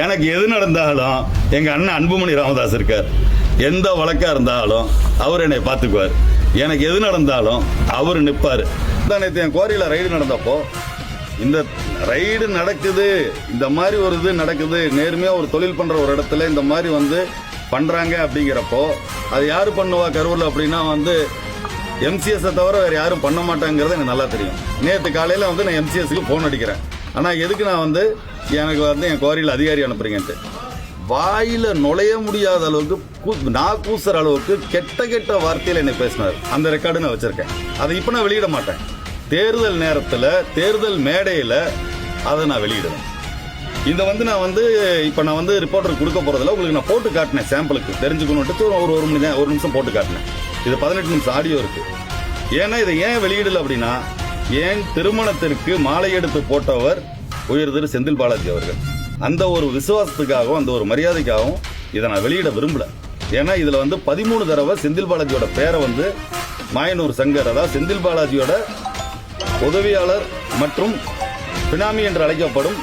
எனக்கு எது நடந்தாலும் எங்கள் அண்ணன் அன்புமணி ராமதாஸ் இருக்கார். எந்த வழக்காக இருந்தாலும் அவர் என்னை பார்த்துக்குவார். எனக்கு எது நடந்தாலும் அவர் நிற்பார் தான் நேற்று என் கோரியில் ரைடு நடந்தப்போ இந்த ரைடு நடக்குது இந்த மாதிரி ஒரு இது நடக்குது நேர்மையாக ஒரு தொழில் பண்ணுற ஒரு இடத்துல இந்த மாதிரி வந்து பண்ணுறாங்க அப்படிங்கிறப்போ அது யார் பண்ணுவா கரூரில் அப்படின்னா வந்து எம்சிஎஸ்ஸை தவிர வேறு யாரும் பண்ண மாட்டாங்கிறது எனக்கு நல்லா தெரியும். நேற்று காலையில் வந்து நான் எம்சிஎஸ்க்கு ஃபோன் அடிக்கிறேன். ஆனால் எதுக்கு நான் வந்து எனக்கு வந்து என் கோரியில் அதிகாரி அனுப்புகிறீங்கன்ட்டு வாயில் நுழைய முடியாத அளவுக்கு கூ- நான் கூசுற அளவுக்கு கெட்ட கெட்ட வார்த்தையில் என்னை பேசினார். அந்த ரெக்கார்டு நான் வச்சுருக்கேன். அதை இப்போ நான் வெளியிட மாட்டேன். தேர்தல் நேரத்தில் தேர்தல் மேடையில் அதை நான் வெளியிடுவேன். இதை வந்து நான் வந்து இப்போ நான் வந்து ரிப்போர்ட்டர் கொடுக்க போகிறதில்ல உங்களுக்கு நான் போட்டு காட்டினேன் சாம்பிளுக்கு தெரிஞ்சுக்கணுன்ட்டு ஒரு ஒரு மணி நேரம் ஒரு நிமிஷம் போட்டு காட்டினேன். இது பதினெட்டு நிமிஷம் ஆடியோ இருக்குது ஏன்னா இதை ஏன் வெளியிடல அப்படின்னா ஏன் திருமணத்திற்கு மாலை எடுத்து போட்டவர் உயர் திரு செந்தில் பாலாஜி அவர்கள்? அந்த ஒரு விசுவாசத்துக்காகவும் அந்த ஒரு மரியாதைக்காகவும் இதை நான் வெளியிட விரும்பல. ஏன்னா இதுல வந்து பதிமூணு தடவை செந்தில் பாலாஜியோட பேரை வந்து மாயனூர் சங்கர் அதாவது செந்தில் பாலாஜியோட உதவியாளர் மற்றும் பினாமி என்று அழைக்கப்படும்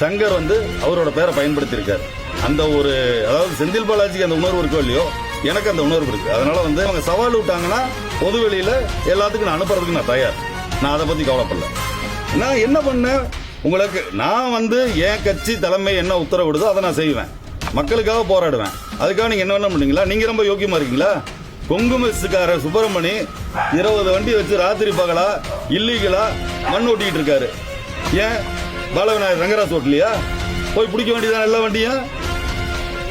சங்கர் வந்து அவரோட பேரை பயன்படுத்தியிருக்கார். அந்த ஒரு அதாவது செந்தில் பாலாஜிக்கு அந்த உணர்வு இருக்கோ இல்லையோ எனக்கு அந்த உணர்வு இருக்கு. அதனால வந்து அவங்க சவால் விட்டாங்கன்னா பொது வெளியில எல்லாத்துக்கும் நான் அனுப்புறதுக்கு நான் தயார். நான் அதை பத்தி கவலைப்படல. நான் என்ன பண்ணேன்? உங்களுக்கு நான் வந்து என் கட்சி தலைமை என்ன உத்தரவிடுதோ அதை நான் செய்வேன். மக்களுக்காக போராடுவேன். அதுக்காக நீங்க என்ன பண்ண பண்ணீங்களா நீங்க ரொம்ப யோக்கியமா இருக்கீங்களா? கொங்கு மெஸ்ஸுக்கார சுப்பிரமணி இருபது வண்டி வச்சு ராத்திரி பகலா இல்லீகலா மண் ஓட்டிட்டு இருக்காரு. ஏன்? பாலவிநாயகர் ரங்கராஜ் ஓட்டலையா? போய் பிடிக்க வேண்டியதான் எல்லா வண்டியும்?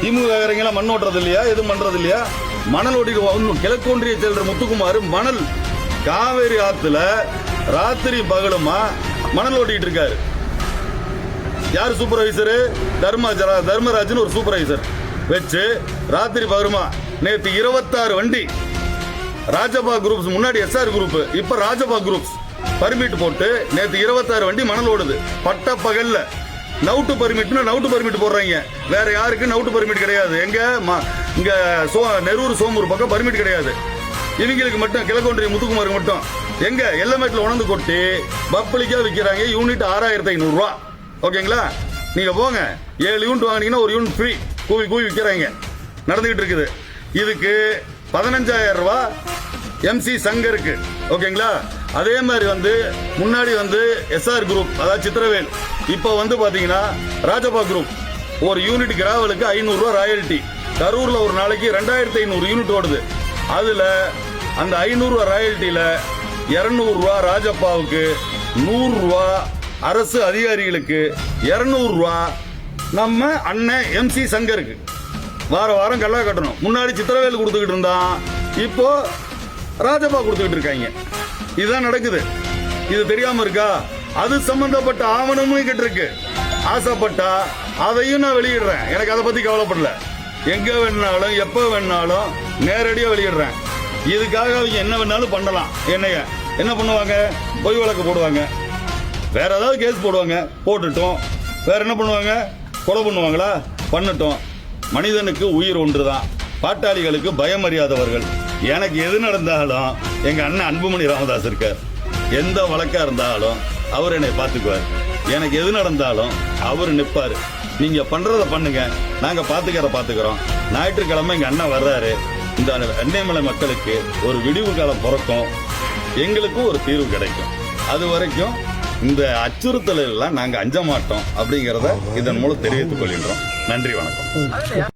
திமுக மண் ஓட்டுறது இல்லையா? எதுவும் பண்றது இல்லையா? மணல் ஓட்டிட்டு கிழக்கு ஒன்றிய செயலர் முத்துக்குமார் மணல். காவேரி ஆத்துல ராத்திரி பகலுமா? மணல் ஓட்டிட்டு இருக்காரு யார் சூப்பர்வைசரு தர்ம தர்மராஜன் ஒரு சூப்பர்வைசர் வச்சு ராத்திரி பகருமா நேத்து இருபத்தாறு வண்டி. ராஜபா குரூப்ஸ் முன்னாடி எஸ்ஆர் குரூப் இப்ப ராஜபா குரூப்ஸ் பர்மிட் போட்டு நேத்து இருபத்தாறு வண்டி மணல் ஓடுது. பட்ட பகல்ல. நவுட்டு பர்மிட்னா நவுட்டு பர்மிட் போடுறாங்க. வேற யாருக்கு நவுட்டு பர்மிட் கிடையாது. எங்க ம- இங்க சோ நெரூர் சோமூர் பக்கம் பர்மிட் கிடையாது. இவங்களுக்கு மட்டும் கிழக்கொன்றிய முத்துக்குமாருக்கு மட்டும். எங்க? எல்லமேட்டில் உணர்ந்து கொட்டி பப்ளிக்கா விற்கிறாங்க யூனிட் ஆறாயிரத்தி ஐநூறு ரூபா ஓகேங்களா? நீங்க போங்க. ஏழு யூனிட் வாங்கினீங்கன்னா ஒரு யூனிட் ஃப்ரீ கூவி கூவி விற்கிறாங்க நடந்துகிட்டு இருக்குது. இதுக்கு பதினஞ்சாயிரம் ரூபா எம்சி சங்கருக்கு. ஓகேங்களா? அதே மாதிரி வந்து முன்னாடி வந்து எஸ்ஆர் குரூப் அதாவது சித்திரவேல். இப்போ வந்து பார்த்தீங்கன்னா ராஜபா குரூப் ஒரு யூனிட் கிராவலுக்கு ஐநூறுரூவா ராயல்ட்டி கரூரில் ஒரு நாளைக்கு ரெண்டாயிரத்தி ஐநூறு யூனிட் ஓடுது. அதில் அந்த ஐநூறுரூவா ராயல்ட்டியில் இரநூறுவா ராஜப்பாவுக்கு நூறுரூவா அரசு அதிகாரிகளுக்கு இரநூறுவா நம்ம அண்ணன் எம்சி சங்கருக்கு. வார வாரம் கல்லா கட்டணும். முன்னாடி சித்திரவேல் கொடுத்துக்கிட்டு இருந்தான். இப்போ ராஜப்பா கொடுத்துக்கிட்டு இருக்காங்க. இதுதான் நடக்குது. இது தெரியாம இருக்கா? அது சம்பந்தப்பட்ட ஆவணமும் கிட்ட இருக்கு. ஆசைப்பட்டா அதையும் நான் வெளியிடுறேன். எனக்கு அதை பத்தி கவலைப்படல. எங்க வேணாலும் எப்ப வேணாலும் நேரடியாக வெளியிடுறேன். இதுக்காக அவங்க என்ன வேணாலும் பண்ணலாம். என்னைய என்ன பண்ணுவாங்க? பொய் வழக்கு போடுவாங்க. வேற ஏதாவது கேஸ் போடுவாங்க. போட்டுட்டோம். வேற என்ன பண்ணுவாங்க? கொலை பண்ணுவாங்களா? பண்ணட்டும். மனிதனுக்கு உயிர் ஒன்று தான் பாட்டாளிகளுக்கு பயம் அறியாதவர்கள் எனக்கு எது நடந்தாலும் எங்க அண்ணன் அன்புமணி ராமதாஸ் இருக்கார். எந்த வழக்கா இருந்தாலும் அவர் என்னை பார்த்துக்குவார். எனக்கு எது நடந்தாலும் அவர் நிற்பார் நீங்க பண்றத பண்ணுங்க. நாங்க பாத்துக்கிற பாத்துக்கிறோம். ஞாயிற்றுக்கிழமை எங்க அண்ணன் வர்றாரு. இந்த அன்னைமலை மக்களுக்கு ஒரு விடிவு காலம் பிறக்கும். எங்களுக்கும் ஒரு தீர்வு கிடைக்கும். அது வரைக்கும் இந்த அச்சுறுத்தல் எல்லாம் நாங்க அஞ்ச மாட்டோம் அப்படிங்கிறத இதன் மூலம் தெரிவித்துக் கொள்கின்றோம். நன்றி வணக்கம்.